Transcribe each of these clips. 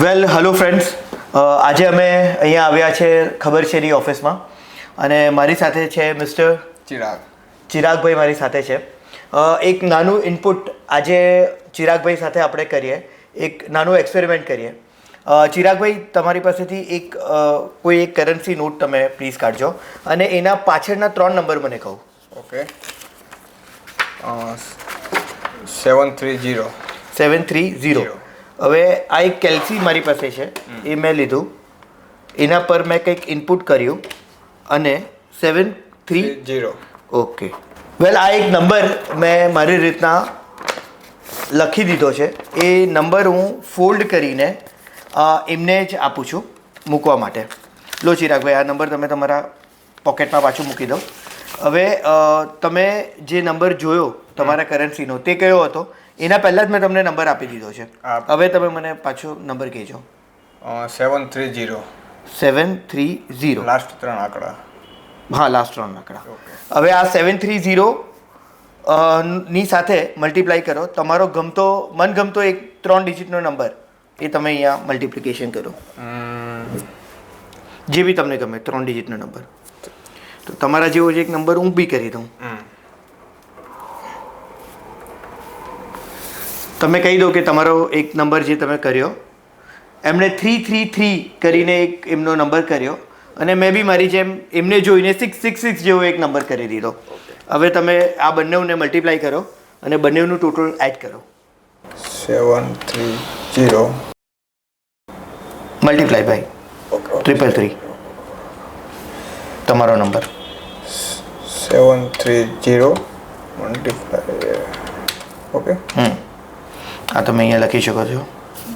વેલ hello friends આજે અમે અહીંયા આવ્યા છે ખબર છે ની ઓફિસમાં અને મારી સાથે છે મિસ્ટર ચિરાગ. ચિરાગભાઈ મારી સાથે છે. એક નાનું ઇનપુટ આજે ચિરાગભાઈ સાથે આપણે કરીએ. એક નાનું એક્સપેરિમેન્ટ કરીએ. ચિરાગભાઈ તમારી પાસેથી એક કોઈ એક કરન્સી નોટ તમે પ્લીઝ કાઢજો. અને એના પાછળના ત્રણ નંબર મને કહું. Okay seven three zero seven three zero. હવે આ એક કેલ્સી મારી પાસે છે. એ મેં લીધું. એના પર મેં કંઈક ઇનપુટ કર્યું અને seven three zero okay well આ એક નંબર મેં મારી રીતના લખી દીધો છે. એ નંબર હું ફોલ્ડ કરીને એમને જ આપું છું મૂકવા માટે. લો ચિરાગભાઈ આ નંબર તમે તમારા પોકેટમાં પાછું મૂકી દો. હવે તમે જે નંબર જોયો તમારા કરન્સીનો તે કયો હતો? એના પહેલાં જ મેં તમને નંબર આપી દીધો છે. હવે તમે મને પાછો નંબર કહેજો. Seven three zero seven three zero last ત્રણ આંકડા. હા લાસ્ટ ત્રણ આંકડા. હવે આ સેવન થ્રી ઝીરો ની સાથે મલ્ટીપ્લાય કરો. તમારો ગમતો મનગમતો એક ત્રણ ડિજિટનો નંબર એ તમે અહીંયા મલ્ટીપ્લિકેશન કરો. જે બી તમને ગમે ત્રણ ડિજિટનો નંબર. તો તમારા જેવો જ એક નંબર હું બી કરી દઉં. તમે કહી દો કે તમારો એક નંબર જે તમે કર્યો એમણે થ્રી થ્રી થ્રી કરીને એક એમનો નંબર કર્યો અને મેં બી મારી જેમ એમને જોઈને સિક્સ સિક્સ સિક્સ જેવો એક નંબર કરી દીધો. હવે તમે આ બંનેઓને મલ્ટીપ્લાય કરો અને બંનેનું ટોટલ એડ કરો. સેવન થ્રી જીરો મલ્ટીપ્લાય ભાઈ ટ્રિપલ થ્રી તમારો number. Seven three zero multiply okay hmm. આ તમે અહીંયા લખી શકો છો.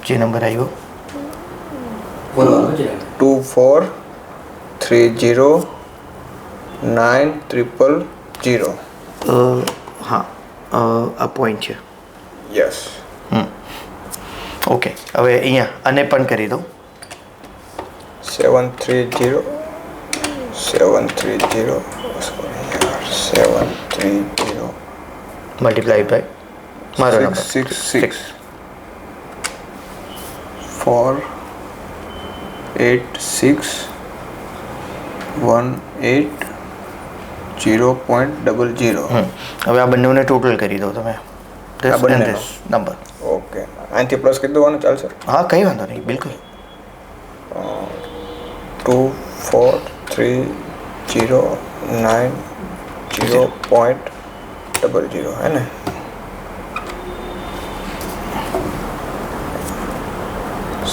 જે નંબર આવ્યો. Two four three zero nine triple zero હા આ પોઈન્ટ છે. યસ. હમ. ઓકે હવે અહીંયા આને પણ કરી દો seven three zero seven three zero seven three zero multiply by મારો number six six four eight six one eight zero point double zero hmm હવે આ બંનેને ટોટલ કરી દો તમે આ બંનેનો? નંબર ઓકે અહીંથી પ્લસ કરી દેવાનું ચાલશે હા કંઈ વાંધો નહીં બિલકુલ two four three zero nine zero point double zero હે ને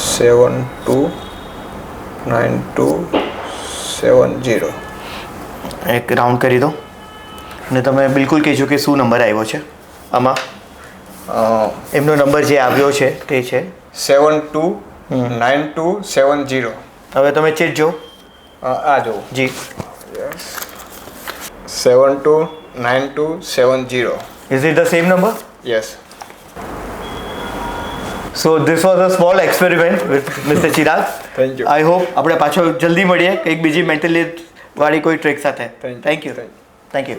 seven two nine two seven zero એક રાઉન્ડ કરી દો. અને તમે બિલકુલ કહેજો કે શું નંબર આવ્યો છે? આમાં. એમનો નંબર જે આવ્યો છે તે છે. Seven two nine two seven zero હવે તમે ચેટ જો. આ જો. જી seven two nine two seven zero is it the same number yes so this was a small experiment with mister Chirag thank you I hope આપણે પાછો જલ્દી મળીએ. કંઈક બીજી મેન્ટલી વાળી કોઈ ટ્રેક સાથે. Thank you Thank thank you